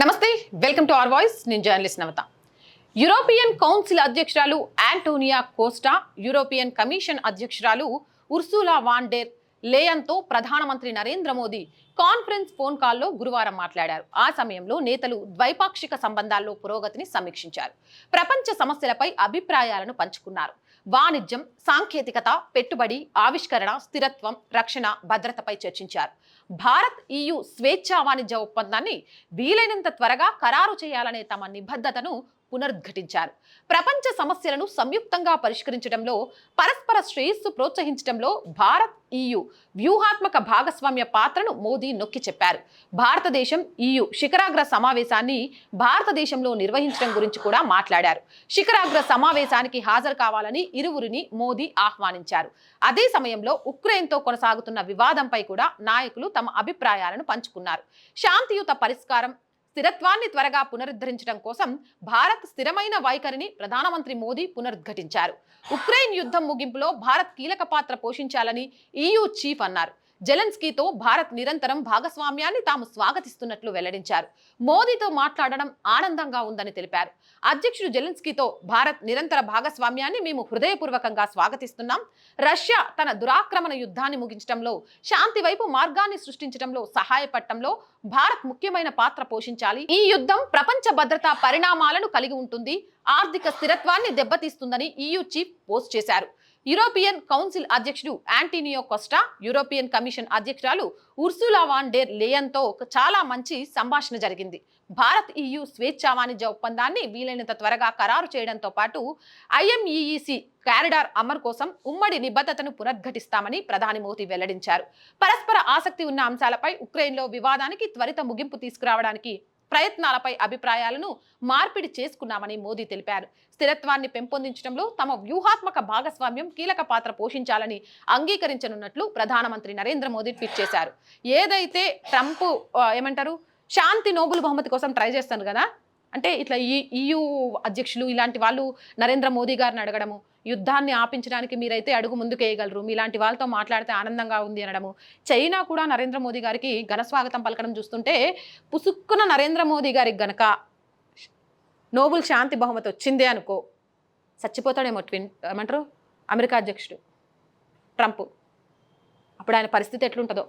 నమస్తే welcome to R voice. నేను journalist నవత. European council అధ్యక్షురాలు యాంటోనియా కోస్టా యూరోపియన్ కమిషన్ అధ్యక్షురాలు ఉర్సులా వాన్ డేర్ లేయంతో ప్రధానమంత్రి నరేంద్ర మోదీ కాన్ఫరెన్స్ ఫోన్ కాల్లో గురువారం మాట్లాడారు. ఆ సమయంలో నేతలు ద్వైపాక్షిక సంబంధాల్లో పురోగతిని సమీక్షించారు. ప్రపంచ సమస్యలపై అభిప్రాయాలను పంచుకున్నారు. వాణిజ్యం సాంకేతికత పెట్టుబడి ఆవిష్కరణ స్థిరత్వం రక్షణ భద్రతపై చర్చించారు. భారత్ ఈయు స్వేచ్ఛా వాణిజ్య ఒప్పందాన్ని వీలైనంత త్వరగా ఖరారు చేయాలనే తమ నిబద్ధతను పునరుద్ఘటించారు ప్రపంచ సమస్యలను సంయుక్తంగా పరిష్కరించడంలో పరస్పర శ్రేయస్సు ప్రోత్సహించడంలో భారత్ ఈయు వ్యూహాత్మక భాగస్వామ్య పాత్రను మోదీ నొక్కి చెప్పారు. భారతదేశం ఈయు శిఖరాగ్ర సమావేశాన్ని భారతదేశంలో నిర్వహించడం గురించి కూడా మాట్లాడారు. శిఖరాగ్ర సమావేశానికి హాజరు కావాలని ఇరువురిని మోదీ ఆహ్వానించారు. అదే సమయంలో ఉక్రెయిన్తో కొనసాగుతున్న వివాదంపై కూడా నాయకులు తమ అభిప్రాయాలను పంచుకున్నారు. శాంతియుత పరిష్కారం స్థిరత్వాన్ని త్వరగా పునరుద్ధరించడం కోసం భారత్ స్థిరమైన వైఖరిని ప్రధానమంత్రి మోదీ పునరుద్ఘటించారు. ఉక్రెయిన్ యుద్ధం ముగింపులో భారత్ కీలక పాత్ర పోషించాలని ఈయూ చీఫ్ అన్నారు. జెలెన్స్కీతో భారత్ నిరంతరం భాగస్వామ్యాన్ని తాము స్వాగతిస్తున్నట్లు వెల్లడించారు. మోదీతో మాట్లాడడం ఆనందంగా ఉందని తెలిపారు. అధ్యక్షుడు జెలెన్స్కీతో భారత్ నిరంతర భాగస్వామ్యాన్ని మేము హృదయపూర్వకంగా స్వాగతిస్తున్నాం. రష్యా తన దురాక్రమణ యుద్ధాన్ని ముగించడంలో శాంతి వైపు మార్గాన్ని సృష్టించడంలో సహాయపడటంలో భారత్ ముఖ్యమైన పాత్ర పోషించాలి. ఈ యుద్ధం ప్రపంచ భద్రతా పరిణామాలను కలిగి ఉంటుంది. ఆర్థిక స్థిరత్వాన్ని దెబ్బతీస్తుందని ఈయూ చీఫ్ పోస్ట్ చేశారు. యూరోపియన్ కౌన్సిల్ అధ్యక్షుడు యాంటీనియో కొస్టా యూరోపియన్ కమిషన్ అధ్యక్షురాలు ఉర్సులా వాన్ డెర్ లేయన్తో చాలా మంచి సంభాషణ జరిగింది. భారత్ ఈయు స్వేచ్ఛా వాణిజ్య ఒప్పందాన్ని వీలైనంత త్వరగా ఖరారు చేయడంతో పాటు ఐఎంఈఈసి కారిడార్ అమర్ కోసం ఉమ్మడి నిబద్ధతను పునర్ఘటిస్తామని ప్రధాని మోదీ వెల్లడించారు. పరస్పర ఆసక్తి ఉన్న అంశాలపై ఉక్రెయిన్లో వివాదానికి త్వరిత ముగింపు తీసుకురావడానికి ప్రయత్నాలపై అభిప్రాయాలను మార్పిడి చేసుకున్నామని మోదీ తెలిపారు. స్థిరత్వాన్ని పెంపొందించడంలో తమ వ్యూహాత్మక భాగస్వామ్యం కీలక పాత్ర పోషించాలని అంగీకరించనున్నట్లు ప్రధానమంత్రి నరేంద్ర మోదీ ట్వీట్ చేశారు. ఏదైతే ట్రంప్ ఏమంటారు శాంతి నోబుల్ బహుమతి కోసం ట్రై చేస్తాను కదా అంటే ఇట్లా ఈ ఈయూ అధ్యక్షులు ఇలాంటి వాళ్ళు నరేంద్ర మోదీ గారిని అడగడము యుద్ధాన్ని ఆపించడానికి మీరైతే అడుగు ముందుకు వేయగలరు మీలాంటి వాళ్ళతో మాట్లాడితే ఆనందంగా ఉంది అనడము. చైనా కూడా నరేంద్ర మోదీ గారికి ఘన స్వాగతం పలకడం చూస్తుంటే పుసుక్కున నరేంద్ర మోదీ గారికి గనక నోబుల్ శాంతి బహుమతి వచ్చిందే అనుకో చచ్చిపోతాడేమో ట్విన్ ఏమంటారు? అమెరికా అధ్యక్షుడు ట్రంప్. అప్పుడు ఆయన పరిస్థితి ఎట్లుంటుందో.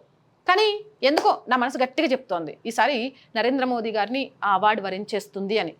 కానీ ఎందుకో నా మనసు గట్టిగా చెప్తోంది. ఈసారి నరేంద్ర మోదీ గారిని ఆ అవార్డు వరించేస్తుంది అని.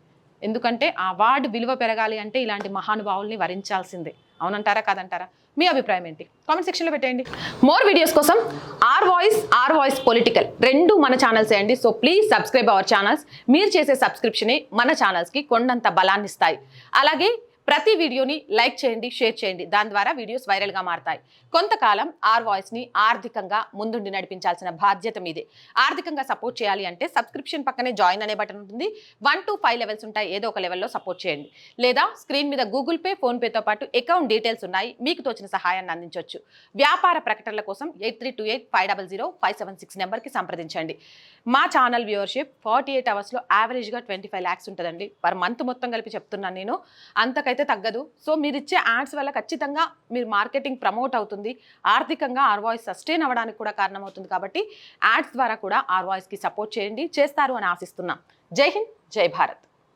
ఎందుకంటే ఆ అవార్డు విలువ పెరగాలి అంటే ఇలాంటి మహానుభావుల్ని వరించాల్సిందే. అవునంటారా కాదంటారా? మీ అభిప్రాయం ఏంటి? కామెంట్ సెక్షన్లో పెట్టేయండి. మోర్ వీడియోస్ కోసం R voice R voice political రెండు మన ఛానల్స్ అండి. So please subscribe our channels మీరు చేసే సబ్స్క్రిప్షనే మన ఛానల్స్కి కొండంత బలాన్నిస్తాయి. అలాగే ప్రతి వీడియోని లైక్ చేయండి షేర్ చేయండి. దాని ద్వారా వీడియోస్ వైరల్గా మారతాయి. కొంతకాలం ఆర్ వాయిస్ని ఆర్థికంగా ముందుండి నడిపించాల్సిన బాధ్యత మీదే. ఆర్థికంగా సపోర్ట్ చేయాలి అంటే సబ్స్క్రిప్షన్ పక్కనే జాయిన్ అనే బటన్ ఉంటుంది. వన్ టు ఫైవ్ లెవెల్స్ ఉంటాయి. ఏదో ఒక లెవెల్లో సపోర్ట్ చేయండి. లేదా స్క్రీన్ మీద గూగుల్ పే ఫోన్పేతో పాటు అకౌంట్ డీటెయిల్స్ ఉన్నాయి. మీకు తోచిన సహాయాన్ని అందించవచ్చు వ్యాపార ప్రకటనల కోసం eight three two eight five double zero five seven six నెంబర్కి సంప్రదించండి. మా ఛానల్ వ్యూవర్షిప్ ఫార్టీ ఎయిట్ అవర్స్లో యావరేజ్గా ట్వంటీ ఫైవ్ ల్యాక్స్ ఉంటుందండి. పర్ మంత్ మొత్తం కలిపి చెప్తున్నాను నేను. అంతకైతే తగ్గదు. సో మీరు ఇచ్చే యాడ్స్ వల్ల ఖచ్చితంగా మీరు మార్కెటింగ్ ప్రమోట్ అవుతుంది. ఆర్థికంగా ఆర్వాయిస్ సస్టైన్ అవ్వడానికి కూడా కారణమవుతుంది కాబట్టి యాడ్స్ ద్వారా కూడా ఆర్వాయిస్కి సపోర్ట్ చేయండి. చేస్తారు అని ఆశిస్తున్నాం. జై హింద్ జై భారత్.